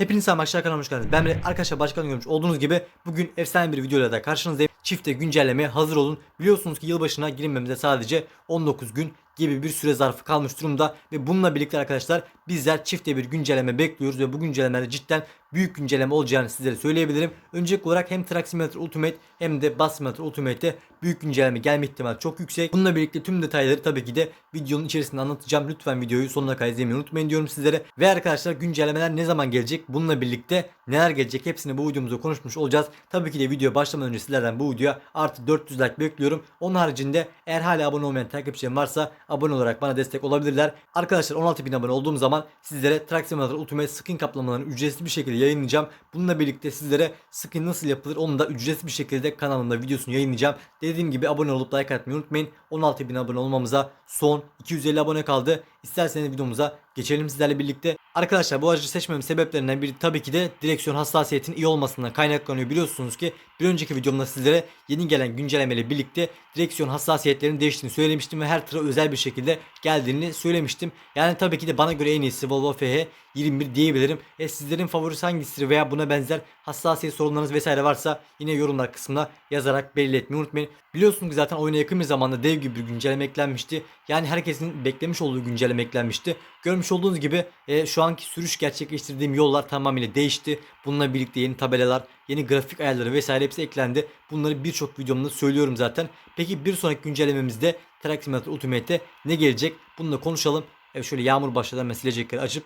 Hepinize selam arkadaşlar kanalıma hoş geldiniz. Ben Melek. arkadaşlar başkanı görmüş olduğunuz gibi bugün efsane bir videoyla da karşınızdayım. Çifte güncellemeye hazır olun. Biliyorsunuz ki yılbaşına girilmemize sadece 19 gün gibi bir süre zarfı kalmış durumda ve bununla birlikte arkadaşlar bizler çifte bir güncelleme bekliyoruz ve bu güncellemede cidden büyük güncelleme olacağını sizlere söyleyebilirim. Öncelikli olarak hem Truck Ultimate hem de Bus Ultimate'te büyük güncelleme gelme ihtimali çok yüksek. Bununla birlikte tüm detayları tabii ki de videonun içerisinde anlatacağım. Lütfen videoyu sonuna kadar izlemeyi unutmayın diyorum sizlere. Ve arkadaşlar güncellemeler ne zaman gelecek? Bununla birlikte neler gelecek? Hepsini bu videomuzda konuşmuş olacağız. Tabii ki de video başlamadan önce sizlerden bu videoya artı 400 like bekliyorum. Onun haricinde eğer hala abone olmayan takipçilerim varsa abone olarak bana destek olabilirler. Arkadaşlar 16.000 abone olduğum zaman sizlere Truck Simulator Ultimate skin kaplamalarını ücretsiz bir şekilde yayınlayacağım. Bununla birlikte sizlere skin nasıl yapılır onu da ücretsiz bir şekilde kanalımda videosunu yayınlayacağım. Dediğim gibi abone olup like atmayı unutmayın. 16.000 abone olmamıza son 250 abone kaldı. İsterseniz videomuza geçelim sizlerle birlikte. Arkadaşlar bu aracı seçmemin sebeplerinden biri tabii ki de direksiyon hassasiyetinin iyi olmasından kaynaklanıyor. Biliyorsunuz ki bir önceki videomda sizlere yeni gelen güncellemeyle birlikte direksiyon hassasiyetlerinin değiştiğini söylemiştim ve her tıra özel bir şekilde geldiğini söylemiştim. Yani tabii ki de bana göre en iyisi Volvo FH 21 diyebilirim. E sizlerin favorisi hangisidir veya buna benzer hassasiyet sorunlarınız vesaire varsa yine yorumlar kısmına yazarak belli etmeyi unutmayın. Biliyorsunuz ki zaten oyuna yakın bir zamanda dev gibi bir güncelleme eklenmişti. Yani herkesin beklemiş olduğu güncelleme eklenmişti. Görmüş olduğunuz gibi e, şu anki sürüş gerçekleştirdiğim yollar tamamıyla değişti. Bununla birlikte yeni tabelalar, yeni grafik ayarları vesaire hepsi eklendi. Bunları birçok videomda söylüyorum zaten. Peki bir sonraki güncellememizde Truck Simulator Ultimate'te ne gelecek? Bunu konuşalım. Evet şöyle yağmur başladı hemen silecekleri açıp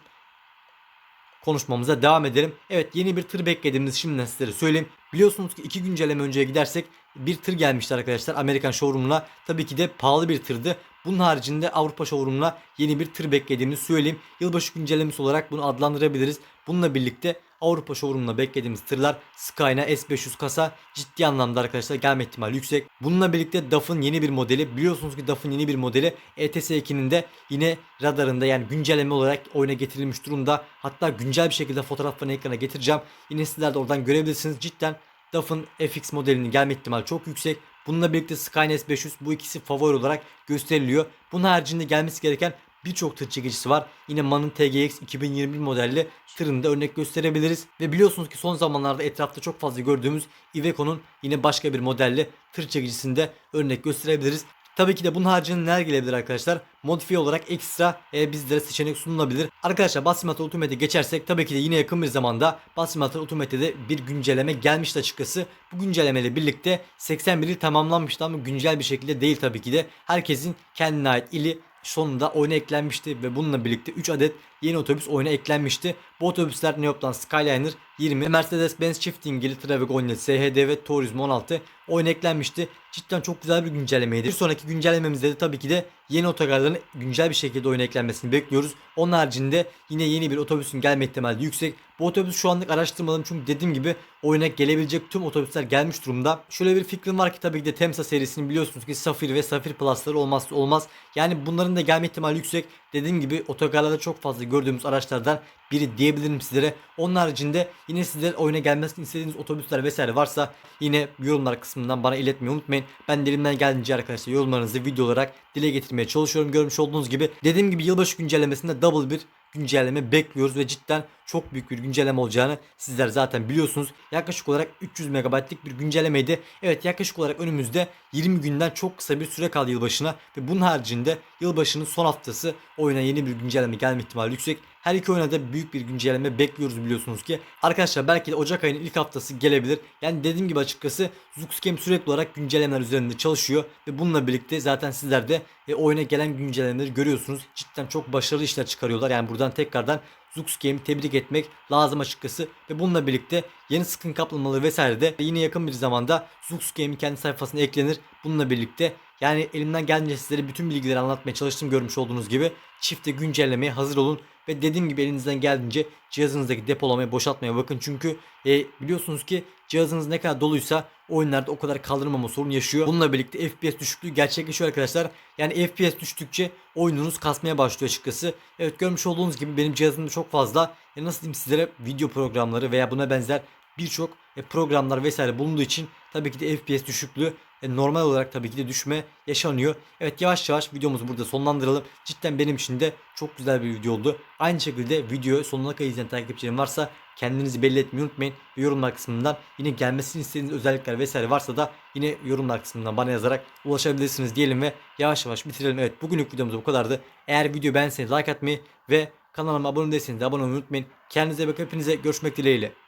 konuşmamıza devam edelim. Evet yeni bir tır beklediğimizi şimdiden sizlere söyleyeyim. Biliyorsunuz ki iki güncelleme önceye gidersek bir tır gelmişti arkadaşlar Amerikan showroom'una. Tabii ki de pahalı bir tırdı. Bunun haricinde Avrupa showroom'una yeni bir tır beklediğimizi söyleyeyim. Yılbaşı güncellemesi olarak bunu adlandırabiliriz. Bununla birlikte Avrupa showroom'una beklediğimiz tırlar Skyna S500 kasa ciddi anlamda arkadaşlar gelme ihtimali yüksek. Bununla birlikte DAF'ın yeni bir modeli biliyorsunuz ki DAF'ın yeni bir modeli E ETS2'nin de yine radarında yani güncelleme olarak oyuna getirilmiş durumda. Hatta güncel bir şekilde fotoğraflarını ekrana getireceğim. Yine sizler de oradan görebilirsiniz. Cidden DAF'ın FX modelinin gelme ihtimali çok yüksek. Bununla birlikte Skynet 500 bu ikisi favori olarak gösteriliyor. Bunun haricinde gelmesi gereken birçok tır çekicisi var. Yine MAN'ın TGX 2021 modelli tırını da örnek gösterebiliriz. Ve biliyorsunuz ki son zamanlarda etrafta çok fazla gördüğümüz Iveco'nun yine başka bir modelli tır çekicisini de örnek gösterebiliriz. Tabii ki de bunun haricinde neler gelebilir arkadaşlar? Modifiye olarak ekstra e, bizlere seçenek sunulabilir. Arkadaşlar Bus Simulator Ultimate'e geçersek tabii ki de yine yakın bir zamanda Bus Simulator Ultimate'de bir güncelleme gelmişti açıkçası. Bu güncellemeyle birlikte 81'i tamamlanmıştı ama güncel bir şekilde değil tabii ki de. Herkesin kendine ait ili sonunda oyuna eklenmişti ve bununla birlikte 3 adet yeni otobüs oyuna eklenmişti. Bu otobüsler Neoplan Skyliner 20, Mercedes-Benz çift dingili Travegonia SHD ve Turismo 16 oyuna eklenmişti. Cidden çok güzel bir güncellemeydi. Bir sonraki güncellememizde de tabii ki de yeni otogarların güncel bir şekilde oyuna eklenmesini bekliyoruz. Onun haricinde yine yeni bir otobüsün gelme ihtimali yüksek. Bu otobüs şu anlık araştırmadım çünkü dediğim gibi oyuna gelebilecek tüm otobüsler gelmiş durumda. Şöyle bir fikrim var ki tabii ki de Temsa serisini biliyorsunuz ki Safir ve Safir Plus'ları olmazsa olmaz. Yani bunların da gelme ihtimali yüksek. Dediğim gibi otogarlarda çok fazla gördüğümüz araçlardan biri diyebilirim sizlere. Onun haricinde yine sizler oyuna gelmesini istediğiniz otobüsler vesaire varsa yine yorumlar kısmından bana iletmeyi unutmayın. Ben de elimden geldiğince arkadaşlar yorumlarınızı video olarak dile getirmeye çalışıyorum. Görmüş olduğunuz gibi dediğim gibi yılbaşı güncellemesinde double bir güncelleme bekliyoruz ve cidden çok büyük bir güncelleme olacağını sizler zaten biliyorsunuz. Yaklaşık olarak 300 MB'lik bir güncellemeydi. Evet yaklaşık olarak önümüzde 20 günden çok kısa bir süre kaldı yılbaşına ve bunun haricinde yılbaşının son haftası oyuna yeni bir güncelleme gelme ihtimali yüksek. Her iki oyuna da büyük bir güncelleme bekliyoruz biliyorsunuz ki. Arkadaşlar belki de Ocak ayının ilk haftası gelebilir. Yani dediğim gibi açıkçası Zuxgame sürekli olarak güncellemeler üzerinde çalışıyor. Ve bununla birlikte zaten sizler de e, oyuna gelen güncellemeleri görüyorsunuz. Cidden çok başarılı işler çıkarıyorlar. Yani buradan tekrardan Zux tebrik etmek lazım açıkçası. Ve bununla birlikte yeni skin kaplamaları vesaire de yine yakın bir zamanda Zux kendi sayfasına eklenir. Bununla birlikte yani elimden geldiğince sizlere bütün bilgileri anlatmaya çalıştım görmüş olduğunuz gibi. Çifte güncellemeye hazır olun. Ve dediğim gibi elinizden geldiğince cihazınızdaki depolamayı boşaltmaya bakın. Çünkü e, biliyorsunuz ki cihazınız ne kadar doluysa oyunlarda o kadar kaldırmama sorun yaşıyor. Bununla birlikte FPS düşüklüğü gerçekleşiyor arkadaşlar. Yani FPS düştükçe oyununuz kasmaya başlıyor açıkçası. Evet görmüş olduğunuz gibi benim cihazımda çok fazla e, nasıl diyeyim sizlere video programları veya buna benzer birçok e, programlar vesaire bulunduğu için tabii ki de FPS düşüklüğü e, normal olarak tabii ki de düşme yaşanıyor. Evet yavaş yavaş videomuzu burada sonlandıralım. Cidden benim için de çok güzel bir video oldu. Aynı şekilde videoyu sonuna kadar izleyen takipçilerim varsa kendinizi belli etmeyi unutmayın. Ve yorumlar kısmından yine gelmesini istediğiniz özellikler vesaire varsa da yine yorumlar kısmından bana yazarak ulaşabilirsiniz diyelim ve yavaş yavaş bitirelim. Evet bugünlük videomuz bu kadardı. Eğer video beğenseniz like atmayı ve kanalıma abone değilseniz de abone olmayı unutmayın. Kendinize bakın hepinize görüşmek dileğiyle.